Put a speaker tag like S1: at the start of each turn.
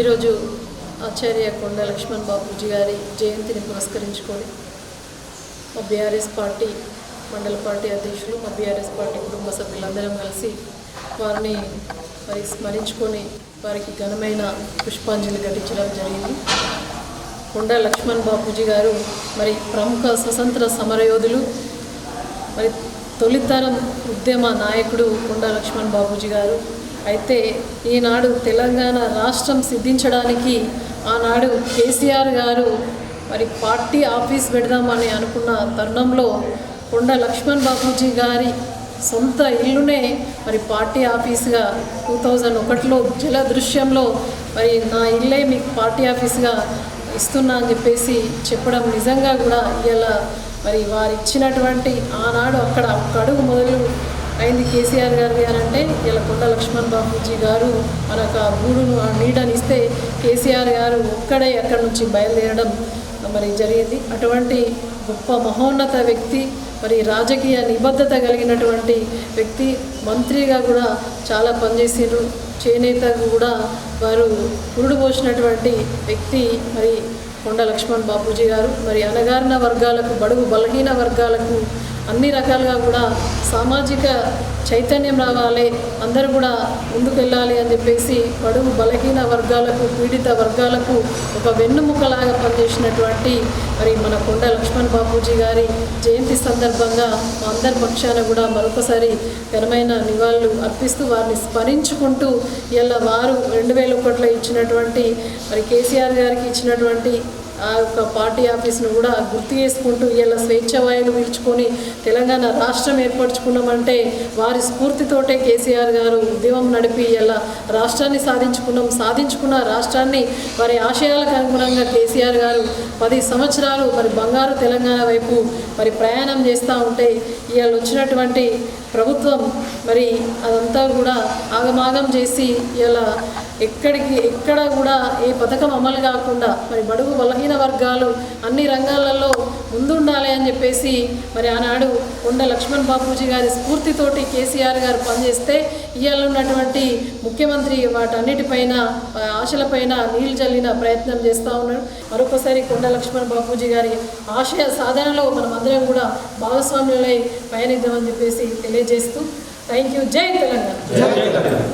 S1: ఈరోజు ఆచార్య కొండ లక్ష్మణ్ బాబూజీ గారి జయంతిని పురస్కరించుకొని మా బీఆర్ఎస్ పార్టీ మండల పార్టీ అధ్యక్షులు మా బీఆర్ఎస్ పార్టీ కుటుంబ సభ్యులందరం కలిసి వారిని మరి స్మరించుకొని వారికి ఘనమైన పుష్పాంజలి ఘటించడం జరిగింది. కొండ లక్ష్మణ్ బాపూజీ గారు మరి ప్రముఖ స్వతంత్ర సమరయోధులు మరి తొలితరం ఉద్యమ నాయకుడు కొండ లక్ష్మణ్ బాబూజీ గారు. అయితే ఈనాడు తెలంగాణ రాష్ట్రం సిద్ధించడానికి ఆనాడు కేసీఆర్ గారు మరి పార్టీ ఆఫీస్ పెడదామని అనుకున్న తరుణంలో కొండ లక్ష్మణ్ బాబూజీ గారి సొంత ఇల్లునే మరి పార్టీ ఆఫీస్గా టూ థౌజండ్ ఒకటిలో జల దృశ్యంలో మరి నా ఇల్లే మీకు పార్టీ ఆఫీస్గా ఇస్తున్నా అని చెప్పేసి చెప్పడం నిజంగా కూడా ఇలా మరి వారు ఇచ్చినటువంటి ఆనాడు అక్కడ ఒక అడుగు మొదలు అయింది కేసీఆర్ గారు అంటే ఇలా కొండ లక్ష్మణ్ బాబూజీ గారు మనకు ఆ గూడును ఆ నీడని ఇస్తే కేసీఆర్ గారు ఒక్కడే అక్కడి నుంచి బయలుదేరడం మరి జరిగింది. అటువంటి గొప్ప మహోన్నత వ్యక్తి మరి రాజకీయ నిబద్ధత కలిగినటువంటి వ్యక్తి మంత్రిగా కూడా చాలా పనిచేసారు చేనేతకు కూడా వారు పురుడు పోసినటువంటి వ్యక్తి మరి కొండ లక్ష్మణ్ బాపూజీ గారు. మరి అనగారిన వర్గాలకు బడుగు బలహీన వర్గాలకు అన్ని రకాలుగా కూడా సామాజిక చైతన్యం రావాలి అందరూ కూడా ముందుకు వెళ్ళాలి అని చెప్పేసి పడుగు బలహీన వర్గాలకు పీడిత వర్గాలకు ఒక వెన్నుముకలాగా పనిచేసినటువంటి మరి మన కొండ లక్ష్మణ్ బాపూజీ గారి జయంతి సందర్భంగా అందరి పక్షాన కూడా మరొకసారి ఘనమైన నివాళులు అర్పిస్తూ వారిని స్మరించుకుంటూ ఇలా వారు రెండు వేల ఒకటిలో ఇచ్చినటువంటి మరి కేసీఆర్ గారికి ఇచ్చినటువంటి ఆ యొక్క పార్టీ ఆఫీస్ను కూడా గుర్తు చేసుకుంటూ ఇలా స్వేచ్ఛ వాయులు పీల్చుకొని తెలంగాణ రాష్ట్రం ఏర్పరచుకున్నామంటే వారి స్ఫూర్తితోటే కేసీఆర్ గారు ఉద్యమం నడిపి ఇలా రాష్ట్రాన్ని సాధించుకున్నాం సాధించుకున్న రాష్ట్రాన్ని వారి ఆశయాలకు అనుగుణంగా కేసీఆర్ గారు పది సంవత్సరాలు మరి బంగారు తెలంగాణ వైపు మరి ప్రయాణం చేస్తూ ఉంటే ఇవాళ వచ్చినటువంటి ప్రభుత్వం మరి అదంతా కూడా ఆగమాగం చేసి ఇలా ఎక్కడికి ఎక్కడ కూడా ఏ పథకం అమలు కాకుండా మరి బడుగు బలహీన వర్గాలు అన్ని రంగాలలో ముందుండాలి అని చెప్పేసి మరి ఆనాడు కొండ లక్ష్మణ్ బాపూజీ గారి స్ఫూర్తితోటి కేసీఆర్ గారు పనిచేస్తే ఇవాళ ఉన్నటువంటి ముఖ్యమంత్రి వాటన్నిటిపైన ఆశలపైన నీళ్ళు చల్లిన ప్రయత్నం చేస్తూ ఉన్నాడు. మరొకసారి కొండ లక్ష్మణ్ బాపూజీ గారి ఆశయ సాధనలో మనం అందరం కూడా భాగస్వాములై పయనిద్దామని చెప్పేసి తెలియజేస్తూ థ్యాంక్ యూ జై తెలంగాణ.